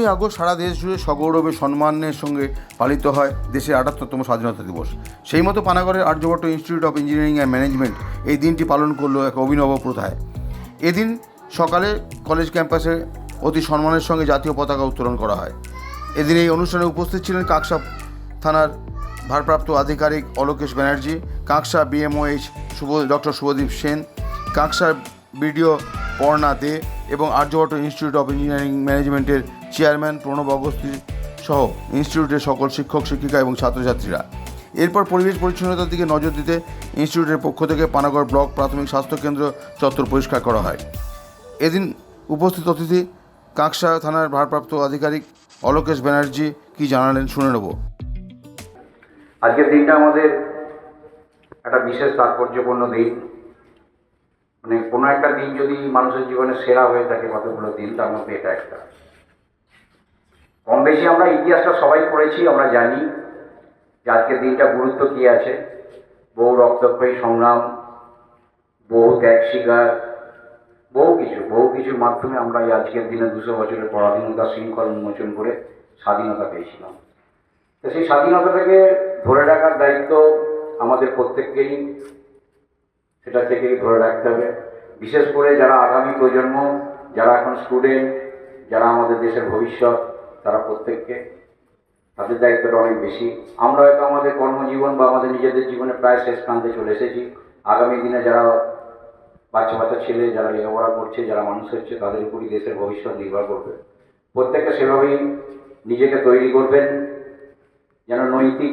পনেরোই আগস্ট সারা দেশ জুড়ে সগৌরবে সম্মানের সঙ্গে পালিত হয় দেশের আটাত্তরতম স্বাধীনতা দিবস। সেই মতো পানাগড়ের Aryabhatta institute of engineering and management এই দিনটি পালন করল এক অভিনব প্রথায়। এদিন সকালে কলেজ ক্যাম্পাসে অতি সম্মানের সঙ্গে জাতীয় পতাকা উত্তোলন করা হয়। এদিন এই অনুষ্ঠানে উপস্থিত ছিলেন কাকসা থানার ভারপ্রাপ্ত আধিকারিক অলোকেশ ব্যানার্জি, কাকসা বিএমওএইচ শুভ ডক্টর শুভদীপ সেন কাকসার বিডিও অর্ণা দে এবং আর্যভট্ট ইনস্টিটিউট অফ ইঞ্জিনিয়ারিং ম্যানেজমেন্টের চেয়ারম্যান প্রণব অগস্তি সহ ইনস্টিটিউটের সকল শিক্ষক, শিক্ষিকা এবং ছাত্রছাত্রীরা। এরপর পরিবেশ পরিচ্ছন্নতার দিকে নজর দিতে ইনস্টিটিউটের পক্ষ থেকে পানাগড় ব্লক প্রাথমিক স্বাস্থ্যকেন্দ্র চত্বর পরিষ্কার করা হয়। এদিন উপস্থিত অতিথি কাঁকসা থানার ভারপ্রাপ্ত আধিকারিক অলোকেশ ব্যানার্জি কি জানালেন শুনে নেব। আজকের দিনটা আমাদের একটা বিশেষ তাৎপর্যপূর্ণ দিন। মানে কোনো একটা দিন যদি মানুষের জীবনে সেরা হয়ে থাকে কতগুলো দিন, তার মধ্যে এটা একটা। কম বেশি আমরা ইতিহাসটা সবাই পড়েছি, আমরা জানি যে আজকের দিনটা গুরুত্ব কী আছে। বহু রক্তক্ষয়ী সংগ্রাম, বহু ত্যাগ শিকার বহু কিছু, বহু কিছুর মাধ্যমে আমরা এই আজকের দিনে দুশো বছরের পরাধীনতা শৃঙ্খল উন্মোচন করে স্বাধীনতা পেয়েছিলাম। তো সেই স্বাধীনতাটাকে ধরে রাখার দায়িত্ব আমাদের প্রত্যেককেই সেটা থেকেই ধরে রাখতে হবে। বিশেষ করে যারা আগামী প্রজন্ম, যারা এখন স্টুডেন্ট যারা আমাদের দেশের ভবিষ্যৎ তারা প্রত্যেককে তাদের দায়িত্বটা অনেক বেশি। আমরা হয়তো আমাদের কর্মজীবন বা আমাদের নিজেদের জীবনে প্রায় শেষ প্রান্তে চলে এসেছি। আগামী দিনে যারা বাচ্চা বাচ্চা ছেলে, যারা লেখাপড়া করছে, যারা মানুষ হচ্ছে, তাদের উপরই দেশের ভবিষ্যৎ নির্ভর করবে। প্রত্যেকে সেভাবেই নিজেকে তৈরি করবেন, যেন নৈতিক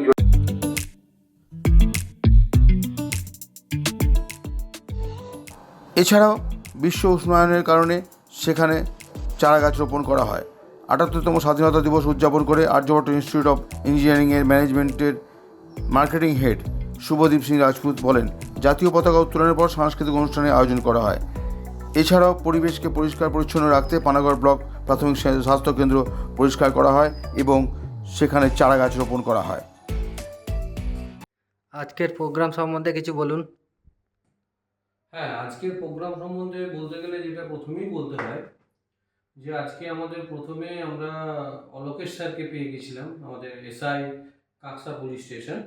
এছাড়াও বিশ্ব উষ্ণায়নের কারণে সেখানে চারা গাছ রোপণ করা হয়। আটাত্তরতম স্বাধীনতা দিবস উদযাপন করে আর্যভট্ট ইনস্টিটিউট অফ ইঞ্জিনিয়ারিংয়ের ম্যানেজমেন্টের মার্কেটিং হেড শুভদীপ সিং রাজপুত বলেন জাতীয় পতাকা উত্তোলনের পর সাংস্কৃতিক অনুষ্ঠানের আয়োজন করা হয়। এছাড়াও পরিবেশকে পরিষ্কার পরিচ্ছন্ন রাখতে পানাগড় ব্লক প্রাথমিক স্বা- স্বাস্থ্যকেন্দ্র পরিষ্কার করা হয় এবং সেখানে চারা গাছ রোপণ করা হয়। আজকের প্রোগ্রাম সম্বন্ধে কিছু বলুন। হ্যাঁ আজকের প্রোগ্রাম সম্বন্ধে বলতে গেলে যেটা প্রথমেই বলতে হয় যে আজকে আমাদের প্রথমে আমরা অলোকেশ স্যারকে পেয়ে গেছিলাম, আমাদের SI Kaksa police station.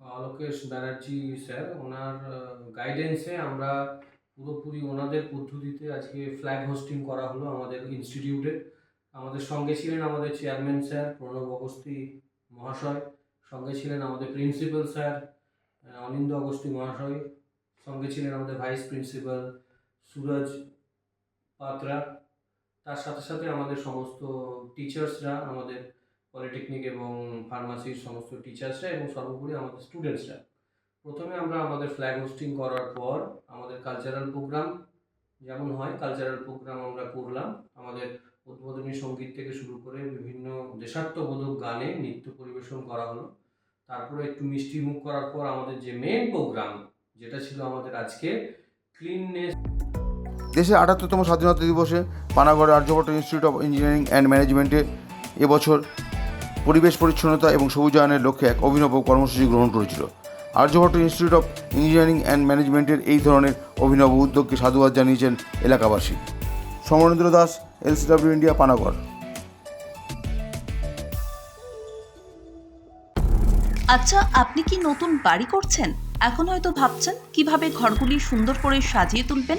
Alokesh Banerjee sir, ওনার গাইডেন্সে আমরা পুরোপুরি ওনাদের পদ্ধতিতে আজকে ফ্ল্যাগ হোস্টিং করা হলো আমাদের ইনস্টিটিউটে আমাদের সঙ্গে ছিলেন আমাদের চেয়ারম্যান স্যার প্রণব অগস্তি মহাশয়, সঙ্গে ছিলেন আমাদের প্রিন্সিপাল স্যার অনিন্দ অগস্তি মহাশয়, সঙ্গে ছিলেন আমাদের ভাইস প্রিন্সিপাল সুরজ পাত্রা। তার সাথে সাথে আমাদের সমস্ত টিচার্সরা আমাদের পলিটেকনিক এবং ফার্মাসির সমস্ত টিচার্সরা এবং সর্বোপরি আমাদের স্টুডেন্টসরা প্রথমে আমরা আমাদের ফ্ল্যাগ হোস্টিং করার পর আমাদের কালচারাল প্রোগ্রাম যেমন হয় কালচারাল প্রোগ্রাম আমরা করলাম। আমাদের উদ্বোধনী সংগীত থেকে শুরু করে বিভিন্ন দেশাত্মবোধক গানে নৃত্য পরিবেশন করা হলো। তারপরে একটু মিষ্টি মুখ করার পর আমাদের যে মেন প্রোগ্রাম যেটা ছিল আমাদের আজকে ক্লিননেস দেশের আটাত্তরতম স্বাধীনতা দিবসে Panagarh Aryabhatta institute of engineering and ম্যানেজমেন্টে এবছর পরিবেশ পরিচ্ছন্নতা এবং সবুজায়নের লক্ষ্যে এক অভিনব কর্মসূচি গ্রহণ করেছিল। Aryabhatta institute of engineering and ম্যানেজমেন্টের এই ধরনের অভিনব উদ্যোগকে সাধুবাদ জানিয়েছেন এলাকাবাসী। Samarendra Das, LCW India, Panagarh. আচ্ছা আপনি কি নতুন বাড়ি করছেন? এখন হয়তো ভাবছেন কীভাবে ঘরগুলি সুন্দর করে সাজিয়ে তুলবেন?